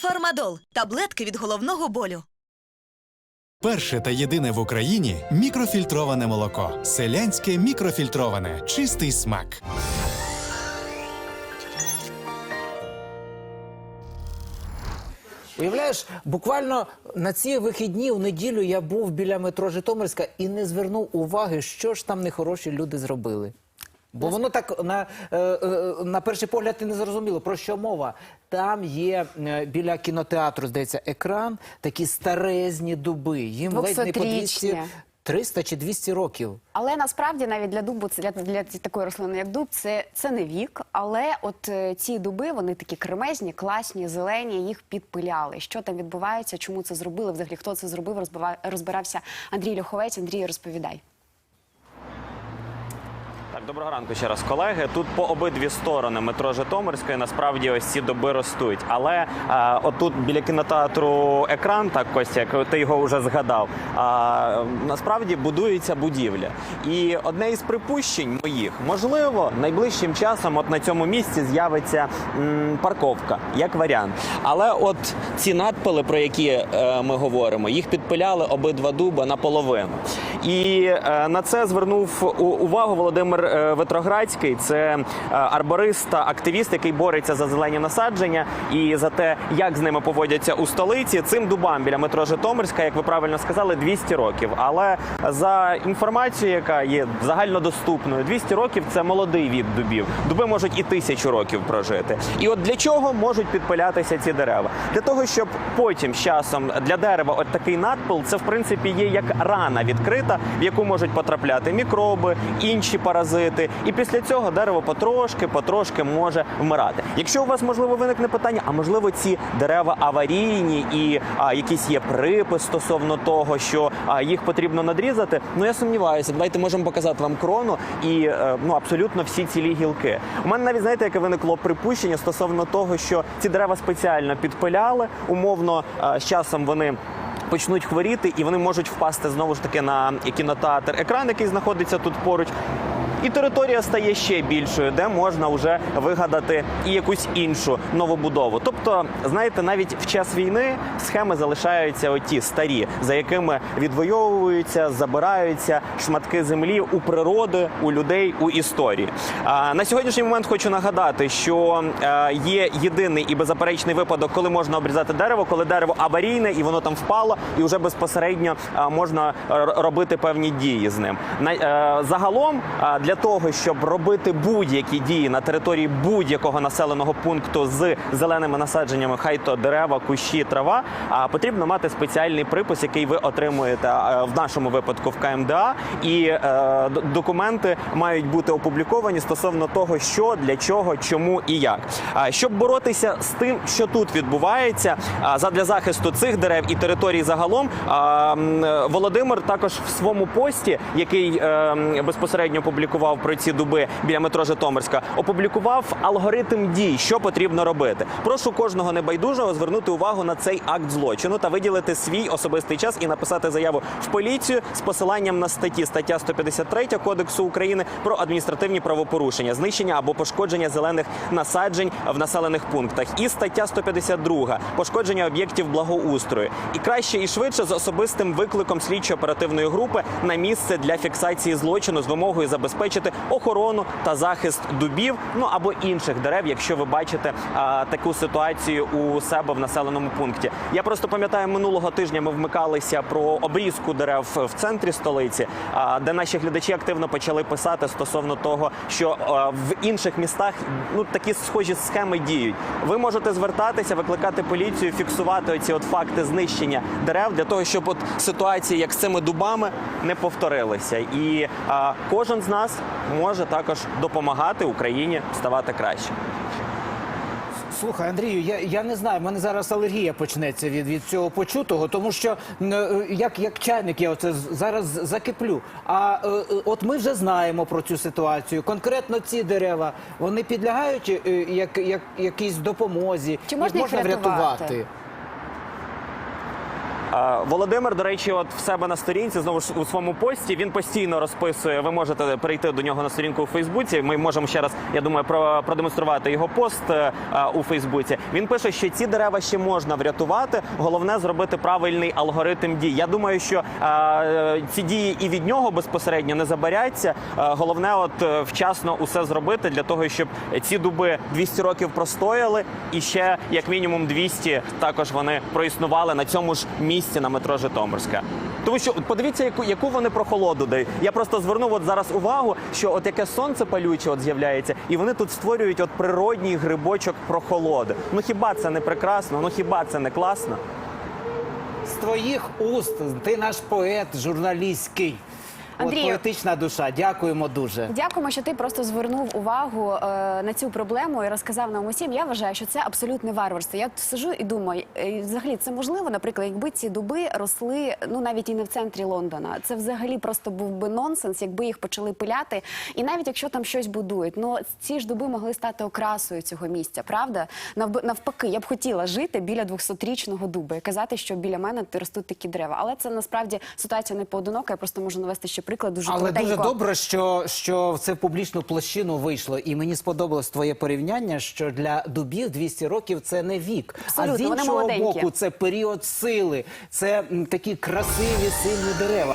Фармадол таблетки від головного болю. Перше та єдине в Україні мікрофільтроване молоко. Селянське мікрофільтроване. Чистий смак. Уявляєш, буквально на ці вихідні у неділю я був біля метро Житомирська і не звернув уваги, що ж там нехороші люди зробили. Бо воно так на, е, е, на перший погляд і не зрозуміло, про що мова. Там є е, біля кінотеатру, здається, екран, такі старезні дуби. Їм ледь не по 200, 300 чи 200 років. Але насправді навіть для дубу, для, для такої рослини, як дуб, це, це не вік. Але от ці дуби, вони такі кремезні, класні, зелені, їх підпиляли. Що там відбувається, чому це зробили? Взагалі, хто це зробив, розбирався Андрій Льоховець. Андрій, розповідай. Так, доброго ранку ще раз, колеги. Тут по обидві сторони метро Житомирської насправді ось ці доби ростуть. Але е, отут біля кінотеатру екран, так Костя, як ти його вже згадав. А насправді будується будівля. І одне із припущень моїх, можливо, найближчим часом, от на цьому місці з'явиться м, парковка, як варіант. Але от ці надпили, про які е, ми говоримо, їх підпиляли обидва дуба наполовину. І е, на це звернув увагу Володимир е, Ветроградський. Це е, арборист та активіст, який бореться за зелені насадження і за те, як з ними поводяться у столиці. Цим дубам біля метро Житомирська, як ви правильно сказали, 200 років. Але за інформацією, яка є загальнодоступною, 200 років це молодий вік дубів. Дуби можуть і тисячу років прожити. І от для чого можуть підпилятися ці дерева? Для того, щоб потім з часом для дерева от такий надпил, це в принципі є як рана відкрита, в яку можуть потрапляти мікроби, інші паразити. І після цього дерево потрошки, потрошки може вмирати. Якщо у вас можливо виникне питання, а можливо ці дерева аварійні і а, якийсь є припис стосовно того, що а, їх потрібно надрізати. Ну я сумніваюся. Давайте можемо показати вам крону і е, ну абсолютно всі цілі гілки. У мене навіть знаєте, яке виникло припущення стосовно того, що ці дерева спеціально підпиляли, умовно е, з часом вони. Почнуть хворіти, і вони можуть впасти знову ж таки на кінотеатр, екран, який знаходиться тут поруч. І територія стає ще більшою, де можна вже вигадати і якусь іншу новобудову. Тобто, знаєте, навіть в час війни схеми залишаються оті старі, за якими відвоюються, забираються шматки землі у природи, у людей, у історії. А на сьогоднішній момент хочу нагадати, що е, є єдиний і беззаперечний випадок, коли можна обрізати дерево, коли дерево аварійне і воно там впало, і вже безпосередньо е, можна робити певні дії з ним. На е, загалом е, для того, щоб робити будь-які дії на території будь-якого населеного пункту з зеленими насадженнями, хай то дерева, кущі, трава, потрібно мати спеціальний припис, який ви отримуєте е, в нашому випадку в КМДА, і е, документи мають бути опубліковані стосовно того, що для чого, чому і як. Щоб боротися з тим, що тут відбувається, задля захисту цих дерев і територій загалом, е, Володимир також в своєму пості, який безпосередньо публікував про ці дуби біля метро Житомирська, опублікував алгоритм дій, що потрібно робити. Прошу кожного небайдужого звернути увагу на цей акт злочину та виділити свій особистий час і написати заяву в поліцію з посиланням на статті стаття 153 Кодексу України про адміністративні правопорушення, знищення або пошкодження зелених насаджень в населених пунктах, і стаття 152 пошкодження об'єктів благоустрою. І краще і швидше з особистим викликом слідчо-оперативної групи на місце для фіксації злочину з вимогою забезпечити охорону та захист дубів, ну або інших дерев, якщо ви бачите а, таку ситуацію у себе в населеному пункті. Я просто пам'ятаю, минулого тижня ми вмикалися про обрізку дерев в центрі столиці, а, де наші глядачі активно почали писати стосовно того, що а, в інших містах ну такі схожі схеми діють. Ви можете звертатися, викликати поліцію, фіксувати оці от факти знищення дерев для того, щоб от ситуації, як з цими дубами, не повторилися. І а, кожен з нас може також допомагати Україні ставати краще. Слухай, Андрію, я, я не знаю, в мене зараз алергія почнеться від, від цього почутого, тому що е, як, як чайник я оце зараз закиплю. А е, е, от ми вже знаємо про цю ситуацію. Конкретно ці дерева вони підлягають е, як, як, якійсь допомозі. Чи можна їх врятувати? врятувати? Володимир, до речі, от в себе на сторінці знову ж у своєму пості він постійно розписує. Ви можете перейти до нього на сторінку у Фейсбуці. Ми можемо ще раз, я думаю, про продемонструвати його пост е, у Фейсбуці. Він пише, що ці дерева ще можна врятувати. Головне зробити правильний алгоритм дій. Я думаю, що ці дії і від нього безпосередньо не забаряться. Головне, от е, вчасно усе зробити для того, щоб ці дуби 200 років простояли, і ще як мінімум 200 також вони проіснували на цьому ж місці на метро Житомирська. Тому що подивіться, яку, яку вони прохолоду дають. Я просто звернув от зараз увагу, що от яке сонце палюче от з'являється, і вони тут створюють от природній грибочок прохолоди. Ну хіба це не прекрасно? Ну хіба це не класно? З твоїх уст ти наш поет журналістський. От Андрію. поетична душа. Дякуємо дуже. Дякуємо, що ти просто звернув увагу е, на цю проблему і розказав нам усім. Я вважаю, що це абсолютне варварство. Я сижу і думаю, е, взагалі це можливо, наприклад, якби ці дуби росли ну навіть і не в центрі Лондона. Це взагалі просто був би нонсенс, якби їх почали пиляти. І навіть якщо там щось будують, ну ці ж дуби могли стати окрасою цього місця, правда? Навпаки, я б хотіла жити біля 200-річного дуба і казати, що біля мене ростуть такі дерева. Але це насправді ситуація не поодинока. Я просто можу навести ще приклад дуже Але дуже добре, що, що це в публічну площину вийшло. І мені сподобалось твоє порівняння, що для дубів 200 років це не вік. Абсолютно, а з іншого боку, це період сили, це такі красиві, сильні дерева.